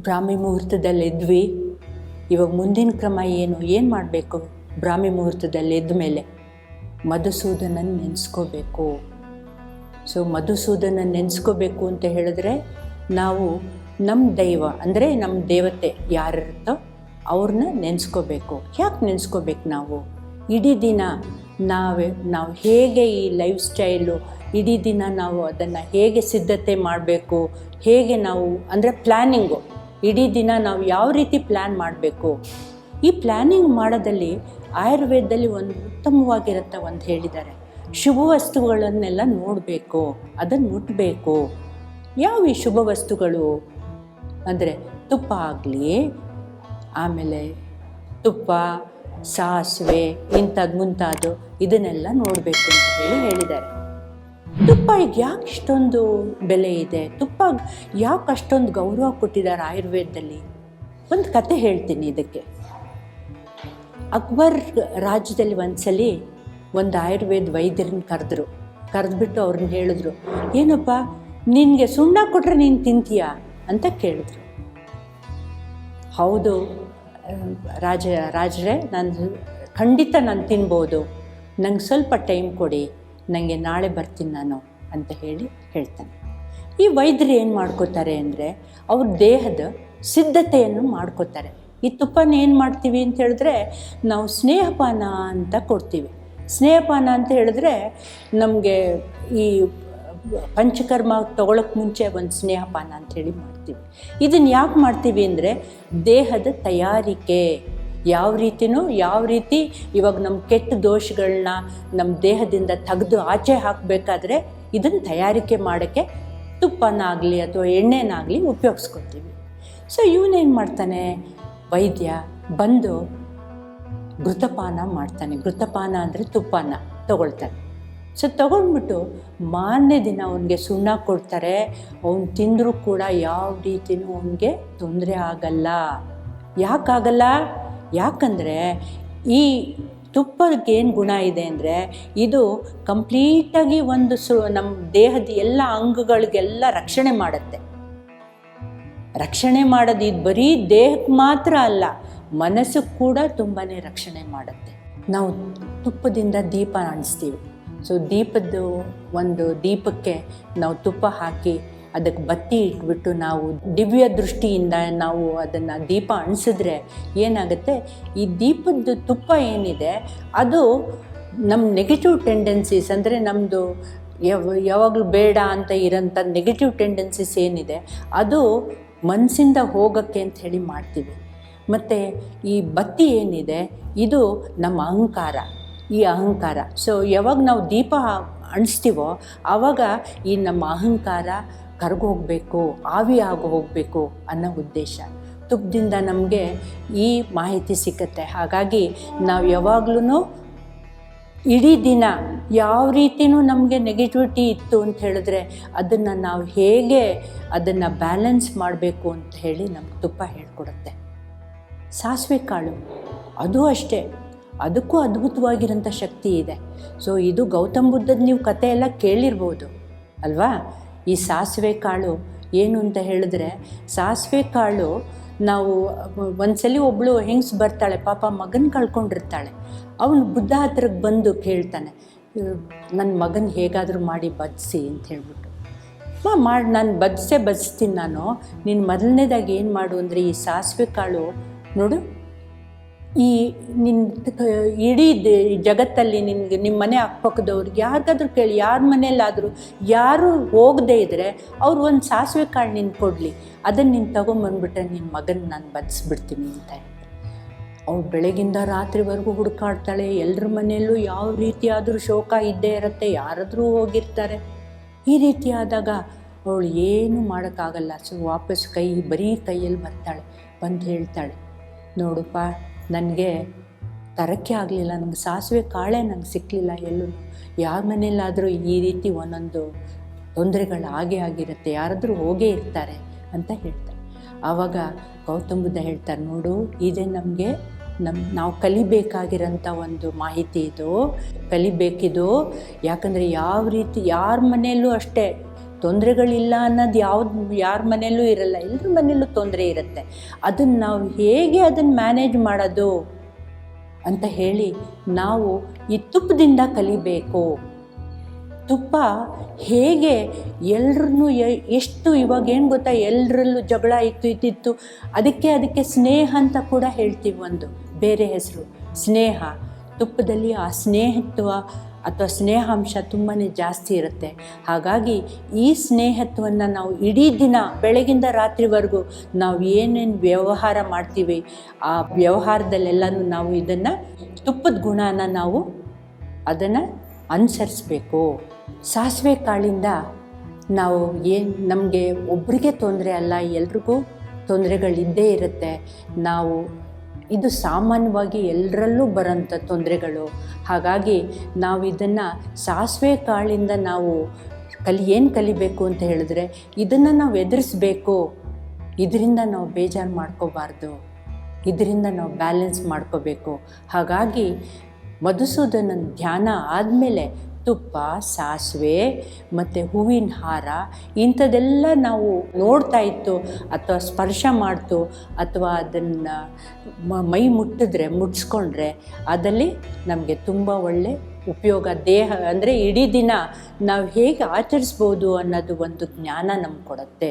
ಬ್ರಾಹ್ಮಿ ಮುಹೂರ್ತದಲ್ಲಿ ಎದ್ವಿ. ಇವಾಗ ಮುಂದಿನ ಕ್ರಮ ಏನು? ಏನು ಮಾಡಬೇಕು? ಬ್ರಾಹ್ಮಿ ಮುಹೂರ್ತದಲ್ಲಿ ಇದ್ದ ಮೇಲೆ ಮಧುಸೂದನನ್ನು ನೆನೆಸ್ಕೋಬೇಕು. ಸೊ ಮಧುಸೂದನ ನೆನೆಸ್ಕೋಬೇಕು ಅಂತ ಹೇಳಿದ್ರೆ ನಾವು ನಮ್ಮ ದೈವ, ಅಂದರೆ ನಮ್ಮ ದೇವತೆ ಯಾರಿರುತ್ತೋ ಅವ್ರನ್ನ ನೆನೆಸ್ಕೋಬೇಕು. ಯಾಕೆ ನೆನೆಸ್ಕೋಬೇಕು ನಾವು? ಇಡೀ ದಿನ ನಾವೇ, ನಾವು ಹೇಗೆ ಈ ಲೈಫ್ ಸ್ಟೈಲು ಇಡೀ ದಿನ ನಾವು ಅದನ್ನು ಹೇಗೆ ಸಿದ್ಧತೆ ಮಾಡಬೇಕು, ಹೇಗೆ ನಾವು, ಅಂದರೆ ಪ್ಲ್ಯಾನಿಂಗು ಇಡೀ ದಿನ ನಾವು ಯಾವ ರೀತಿ ಪ್ಲ್ಯಾನ್ ಮಾಡಬೇಕು. ಈ ಪ್ಲ್ಯಾನಿಂಗ್ ಮಾಡೋದಲ್ಲಿ ಆಯುರ್ವೇದದಲ್ಲಿ ಒಂದು ಉತ್ತಮವಾಗಿರುತ್ತ ಒಂದು ಹೇಳಿದ್ದಾರೆ. ಶುಭ ವಸ್ತುಗಳನ್ನೆಲ್ಲ ನೋಡಬೇಕು, ಅದನ್ನು ಮುಟ್ಟಬೇಕು ಯಾವ ಈ ಶುಭ ವಸ್ತುಗಳು? ಅಂದರೆ ತುಪ್ಪ ಆಗಲಿ, ಆಮೇಲೆ ತುಪ್ಪ ಸಾಸಿವೆ ಇಂಥದ್ದು ಮುಂತಾದ್ದು ಇದನ್ನೆಲ್ಲ ನೋಡಬೇಕು ಅಂತ ಹೇಳಿ ಹೇಳಿದ್ದಾರೆ. ತುಪ್ಪ ಈಗ ಯಾಕೆ ಇಷ್ಟೊಂದು ಬೆಲೆ ಇದೆ? ತುಪ್ಪ ಯಾಕೆ ಅಷ್ಟೊಂದು ಗೌರವ ಕೊಟ್ಟಿದ್ದಾರೆ ಆಯುರ್ವೇದದಲ್ಲಿ? ಒಂದು ಕತೆ ಹೇಳ್ತೀನಿ ಇದಕ್ಕೆ. ಅಕ್ಬರ್ ರಾಜ್ಯದಲ್ಲಿ ಒಂದ್ಸಲಿ ಒಂದು ಆಯುರ್ವೇದ ವೈದ್ಯರನ್ನ ಕರೆದ್ರು. ಕರೆದ್ಬಿಟ್ಟು ಅವ್ರನ್ನ ಹೇಳಿದ್ರು, ಏನಪ್ಪ, ನಿನಗೆ ಸುಣ್ಣ ಕೊಟ್ಟರೆ ನೀನು ತಿಂತೀಯಾ? ಅಂತ ಕೇಳಿದ್ರು. ಹೌದು ರಾಜ, ರಾಜರೇ, ನಾನು ಖಂಡಿತ ನಾನು ತಿನ್ಬೋದು. ನಂಗೆ ಸ್ವಲ್ಪ ಟೈಮ್ ಕೊಡಿ ನನಗೆ ನಾಳೆ ಬರ್ತೀನಿ ನಾನು ಅಂತ ಹೇಳಿ ಹೇಳ್ತಾನೆ. ಈ ವೈದ್ಯರು ಏನು ಮಾಡ್ಕೋತಾರೆ ಅಂದರೆ, ಅವ್ರ ದೇಹದ ಸಿದ್ಧತೆಯನ್ನು ಮಾಡ್ಕೋತಾರೆ. ಈ ತುಪ್ಪನ ಏನು ಮಾಡ್ತೀವಿ ಅಂತ ಹೇಳಿದ್ರೆ, ನಾವು ಸ್ನೇಹಪಾನ ಅಂತ ಕೊಡ್ತೀವಿ. ಸ್ನೇಹಪಾನ ಅಂತ ಹೇಳಿದ್ರೆ, ನಮಗೆ ಈ ಪಂಚಕರ್ಮ ತೊಗೊಳಕ್ಕೆ ಮುಂಚೆ ಒಂದು ಸ್ನೇಹಪಾನ ಅಂಥೇಳಿ ಮಾಡ್ತೀವಿ. ಇದನ್ನು ಯಾಕೆ ಮಾಡ್ತೀವಿ ಅಂದರೆ ದೇಹದ ತಯಾರಿಕೆ. ಯಾವ ರೀತಿನೂ ಯಾವ ರೀತಿ ಇವಾಗ ನಮ್ಮ ಕೆಟ್ಟ ದೋಷಗಳನ್ನ ನಮ್ಮ ದೇಹದಿಂದ ತೆಗೆದು ಆಚೆ ಹಾಕಬೇಕಾದ್ರೆ ಇದನ್ನು ತಯಾರಿಕೆ ಮಾಡೋಕ್ಕೆ ತುಪ್ಪನಾಗಲಿ ಅಥವಾ ಎಣ್ಣೆನಾಗಲಿ ಉಪಯೋಗಿಸ್ಕೊತೀವಿ ಸೊ ಇವನೇನು ಮಾಡ್ತಾನೆ? ವೈದ್ಯ ಬಂದು ಘೃತಪಾನ ಮಾಡ್ತಾನೆ. ಘೃತಪಾನ ಅಂದರೆ ತುಪ್ಪನ ತಗೊಳ್ತಾನೆ. ಸೊ ತಗೊಂಡ್ಬಿಟ್ಟು ಮಾರನೇ ದಿನ ಅವನಿಗೆ ಸುಣ್ಣ ಕೊಡ್ತಾರೆ. ಅವನು ತಿಂದರೂ ಕೂಡ ಯಾವ ರೀತಿಯೂ ಅವನಿಗೆ ತೊಂದರೆ ಆಗಲ್ಲ. ಯಾಕಾಗಲ್ಲ? ಯಾಕಂದರೆ ಈ ತುಪ್ಪದಕ್ಕೆ ಏನು ಗುಣ ಇದೆ ಅಂದರೆ ಇದು ಕಂಪ್ಲೀಟಾಗಿ ಒಂದು ಸು ನಮ್ಮ ದೇಹದ ಎಲ್ಲ ಅಂಗಗಳಿಗೆಲ್ಲ ರಕ್ಷಣೆ ಮಾಡುತ್ತೆ. ರಕ್ಷಣೆ ಮಾಡೋದು ಇದು ಬರೀ ದೇಹಕ್ಕೆ ಮಾತ್ರ ಅಲ್ಲ ಮನಸ್ಸು ಕೂಡ ತುಂಬಾ ರಕ್ಷಣೆ ಮಾಡುತ್ತೆ. ನಾವು ತುಪ್ಪದಿಂದ ದೀಪ ಅಂಟಿಸ್ತೀವಿ ಸೊ ದೀಪದ್ದು ಒಂದು ದೀಪಕ್ಕೆ ನಾವು ತುಪ್ಪ ಹಾಕಿ ಅದಕ್ಕೆ ಬತ್ತಿ ಇಟ್ಬಿಟ್ಟು ನಾವು ದಿವ್ಯ ದೃಷ್ಟಿಯಿಂದ ನಾವು ಅದನ್ನು ದೀಪ ಅಣಿಸಿದ್ರೆ ಏನಾಗುತ್ತೆ? ಈ ದೀಪದ್ದು ತುಪ್ಪ ಏನಿದೆ, ಅದು ನಮ್ಮ ನೆಗೆಟಿವ್ ಟೆಂಡೆನ್ಸೀಸ್ ಅಂದರೆ ನಮ್ಮದು ಯಾವ, ಯಾವಾಗಲೂ ಬೇಡ ಅಂತ ಇರೋಂಥ ನೆಗೆಟಿವ್ ಟೆಂಡೆನ್ಸೀಸ್ ಏನಿದೆ, ಅದು ಮನಸ್ಸಿಂದ ಹೋಗೋಕ್ಕೆ ಅಂತ ಹೇಳಿ ಮಾಡ್ತೀವಿ. ಮತ್ತು ಈ ಬತ್ತಿ ಏನಿದೆ, ಇದು ನಮ್ಮ ಅಹಂಕಾರ. ಈ ಅಹಂಕಾರ. ಸೊ ಯಾವಾಗ ನಾವು ದೀಪ ಅಣಿಸ್ತೀವೋ ಆವಾಗ ಈ ನಮ್ಮ ಅಹಂಕಾರ ಕರಗೋಗಬೇಕು, ಆವಿ ಆಗೋ ಹೋಗಬೇಕು ಅನ್ನೋ ಉದ್ದೇಶ. ತುಪ್ಪದಿಂದ ನಮಗೆ ಈ ಮಾಹಿತಿ ಸಿಕ್ಕತ್ತೆ. ಹಾಗಾಗಿ ನಾವು ಯಾವಾಗ್ಲೂ ಇಡೀ ದಿನ ಯಾವ ರೀತಿಯೂ ನಮಗೆ ನೆಗೆಟಿವಿಟಿ ಇತ್ತು ಅಂತ ಹೇಳಿದ್ರೆ, ಅದನ್ನು ನಾವು ಹೇಗೆ ಅದನ್ನು ಬ್ಯಾಲೆನ್ಸ್ ಮಾಡಬೇಕು ಅಂತ ಹೇಳಿ ನಮ್ಗೆ ತುಪ್ಪ ಹೇಳ್ಕೊಡುತ್ತೆ. ಸಾಸಿವೆ ಕಾಳು, ಅದು ಅಷ್ಟೇ. ಅದಕ್ಕೂ ಅದ್ಭುತವಾಗಿರೋಂಥ ಶಕ್ತಿ ಇದೆ. ಸೊ ಇದು ಗೌತಮ್ ಬುದ್ಧದ ನೀವು ಕತೆ ಎಲ್ಲ ಕೇಳಿರ್ಬೋದು, ಅಲ್ವಾ? ಈ ಸಾಸಿವೆ ಕಾಳು ಏನು ಅಂತ ಹೇಳಿದ್ರೆ, ಸಾಸಿವೆ ಕಾಳು ನಾವು ಒಂದ್ಸಲಿ ಒಬ್ಬಳು ಹೆಂಗ್ಸ್ ಬರ್ತಾಳೆ, ಪಾಪ ಮಗನ ಕಳ್ಕೊಂಡಿರ್ತಾಳೆ, ಅವನು ಬುದ್ಧ ಹತ್ರಕ್ಕೆ ಬಂದು ಕೇಳ್ತಾನೆ ನನ್ನ ಮಗನ ಹೇಗಾದರೂ ಮಾಡಿ ಬದಿಸಿ ಅಂತ ಹೇಳ್ಬಿಟ್ಟು. ಮಾಡಿ, ನಾನು ಬದಿಸೇ ಬದಿಸ್ತೀನಿ ನಾನು, ನೀನು ಮೊದಲನೇದಾಗಿ ಏನು ಮಾಡು ಅಂದರೆ ಈ ಸಾಸಿವೆ ಕಾಳು ನೋಡು ಈ ನಿನ್ನ ಇಡೀ ಜಗತ್ತಲ್ಲಿ ನಿನ್ಗೆ ನಿಮ್ಮ ಮನೆ ಅಕ್ಕಪಕ್ಕದವ್ರಿಗೆ ಯಾರಿಗಾದ್ರೂ ಕೇಳಿ, ಯಾರ ಮನೆಯಲ್ಲಾದರೂ ಯಾರು ಹೋಗದೇ ಇದ್ದರೆ ಅವ್ರು ಒಂದು ಸಾಸಿವೆ ಕಾಳು ನಿನ್ನ ಕೊಡಲಿ. ಅದನ್ನು ನೀನು ತೊಗೊಂಬಂದ್ಬಿಟ್ರೆ ನಿನ್ನ ಮಗನ ನಾನು ಬದಿಸ್ಬಿಡ್ತೀನಿ ಅಂತ ಹೇಳ್ತಾರೆ ಅವಳು ಬೆಳಗಿಂದ ರಾತ್ರಿವರೆಗೂ ಹುಡುಕಾಡ್ತಾಳೆ. ಎಲ್ಲರ ಮನೆಯಲ್ಲೂ ಯಾವ ರೀತಿಯಾದರೂ ಶೋಕ ಇದ್ದೇ ಇರುತ್ತೆ. ಯಾರಾದರೂ ಹೋಗಿರ್ತಾರೆ. ಈ ರೀತಿಯಾದಾಗ ಅವಳು ಏನೂ ಮಾಡೋಕ್ಕಾಗಲ್ಲ. ಸೊ ವಾಪಸ್ ಕೈ, ಬರೀ ಕೈಯಲ್ಲಿ ಬರ್ತಾಳೆ. ಬಂದು ಹೇಳ್ತಾಳೆ. ನೋಡಪ್ಪ ನನಗೆ ತರಕ್ಕೆ ಆಗಲಿಲ್ಲ, ನನಗೆ ಸಾಸಿವೆ ಕಾಳೆ ನಂಗೆ ಸಿಕ್ಕಲಿಲ್ಲ ಎಲ್ಲೂ. ಯಾರ ಮನೆಯಲ್ಲಾದರೂ ಈ ರೀತಿ ಒಂದೊಂದು ತೊಂದರೆಗಳು ಹಾಗೆ ಆಗಿರುತ್ತೆ, ಯಾರಾದರೂ ಹೋಗೇ ಇರ್ತಾರೆ ಅಂತ ಹೇಳ್ತಾರೆ. ಆವಾಗ ಗೌತಮ್ ಬುದ್ಧ ಹೇಳ್ತಾರೆ, ನೋಡು, ಇದೇ ನಮಗೆ ನಮ್ಮ ನಾವು ಕಲಿಬೇಕಾಗಿರೋಂಥ ಒಂದು ಮಾಹಿತಿ ಇದು, ಕಲಿಬೇಕಿದು. ಯಾಕಂದರೆ ಯಾವ ರೀತಿ, ಯಾರ ಮನೆಯಲ್ಲೂ ಅಷ್ಟೇ ತೊಂದರೆಗಳಿಲ್ಲ ಅನ್ನೋದು ಯಾವ್ದು, ಯಾರ ಮನೆಯಲ್ಲೂ ಇರಲ್ಲ. ಎಲ್ಲರ ಮನೆಯಲ್ಲೂ ತೊಂದರೆ ಇರುತ್ತೆ. ಅದನ್ನು ನಾವು ಹೇಗೆ ಅದನ್ನು ಮ್ಯಾನೇಜ್ ಮಾಡೋದು ಅಂತ ಹೇಳಿ ನಾವು ಈ ತುಪ್ಪದಿಂದ ಕಲಿಬೇಕು. ತುಪ್ಪ ಹೇಗೆ ಎಲ್ರೂ ಎಷ್ಟು ಇವಾಗ ಏನು ಗೊತ್ತಾ? ಎಲ್ಲರಲ್ಲೂ ಜಗಳ ಇತ್ತು ಇತ್ತಿತ್ತು ಅದಕ್ಕೆ ಅದಕ್ಕೆ ಸ್ನೇಹ ಅಂತ ಕೂಡ ಹೇಳ್ತೀವಿ ಒಂದು. ಬೇರೆ ಹೆಸರು. ಸ್ನೇಹ. ತುಪ್ಪದಲ್ಲಿ ಆ ಸ್ನೇಹತ್ವ ಅಥವಾ ಸ್ನೇಹಾಂಶ ತುಂಬಾ ಜಾಸ್ತಿ ಇರುತ್ತೆ. ಹಾಗಾಗಿ ಈ ಸ್ನೇಹತ್ವವನ್ನು ನಾವು ಇಡೀ ದಿನ ಬೆಳಗಿಂದ ರಾತ್ರಿವರೆಗೂ ನಾವು ಏನೇನು ವ್ಯವಹಾರ ಮಾಡ್ತೀವಿ, ಆ ವ್ಯವಹಾರದಲ್ಲೆಲ್ಲನೂ ನಾವು ಇದನ್ನು ತುಪ್ಪದ ಗುಣನ ನಾವು ಅದನ್ನು ಅನುಸರಿಸ್ಬೇಕು. ಸಾಸಿವೆ ಕಾಳಿಂದ ನಾವು ಏನು ನಮಗೆ ಒಬ್ಬರಿಗೆ ತೊಂದರೆ ಅಲ್ಲ, ಎಲ್ರಿಗೂ ತೊಂದರೆಗಳಿದ್ದೇ ಇರುತ್ತೆ. ನಾವು ಇದು ಸಾಮಾನ್ಯವಾಗಿ ಎಲ್ಲರಲ್ಲೂ ಬರೋಂಥ ತೊಂದರೆಗಳು. ಹಾಗಾಗಿ ನಾವು ಇದನ್ನು ಸಾಸಿವೆ ಕಾಳಿಂದ ನಾವು ಕಲಿ, ಏನು ಕಲಿಬೇಕು ಅಂತ ಹೇಳಿದ್ರೆ ಇದನ್ನು ನಾವು ಎದುರಿಸ್ಬೇಕು. ಇದರಿಂದ ನಾವು ಬೇಜಾರು ಮಾಡ್ಕೋಬಾರ್ದು. ಇದರಿಂದ ನಾವು ಬ್ಯಾಲೆನ್ಸ್ ಮಾಡ್ಕೋಬೇಕು. ಹಾಗಾಗಿ ಮಧುಸೂದನ ಧ್ಯಾನ ಆದಮೇಲೆ ತುಪ್ಪ, ಸಾಸಿವೆ ಮತ್ತು ಹೂವಿನ ಹಾರ ಇಂಥದ್ದೆಲ್ಲ ನಾವು ನೋಡ್ತಾ ಇತ್ತು ಅಥವಾ ಸ್ಪರ್ಶ ಮಾಡ್ತು ಅಥವಾ ಅದನ್ನು ಮೈ ಮುಟ್ಟಿದ್ರೆ, ಮುಟ್ಸ್ಕೊಂಡ್ರೆ ಅದಲ್ಲಿ ನಮಗೆ ತುಂಬ ಒಳ್ಳೆ ಉಪಯೋಗ. ದೇಹ ಅಂದರೆ ಇಡೀ ದಿನ ನಾವು ಹೇಗೆ ಆಚರಿಸ್ಬೋದು ಅನ್ನೋದು ಒಂದು ಜ್ಞಾನ ನಮ್ಗೆ ಕೊಡುತ್ತೆ.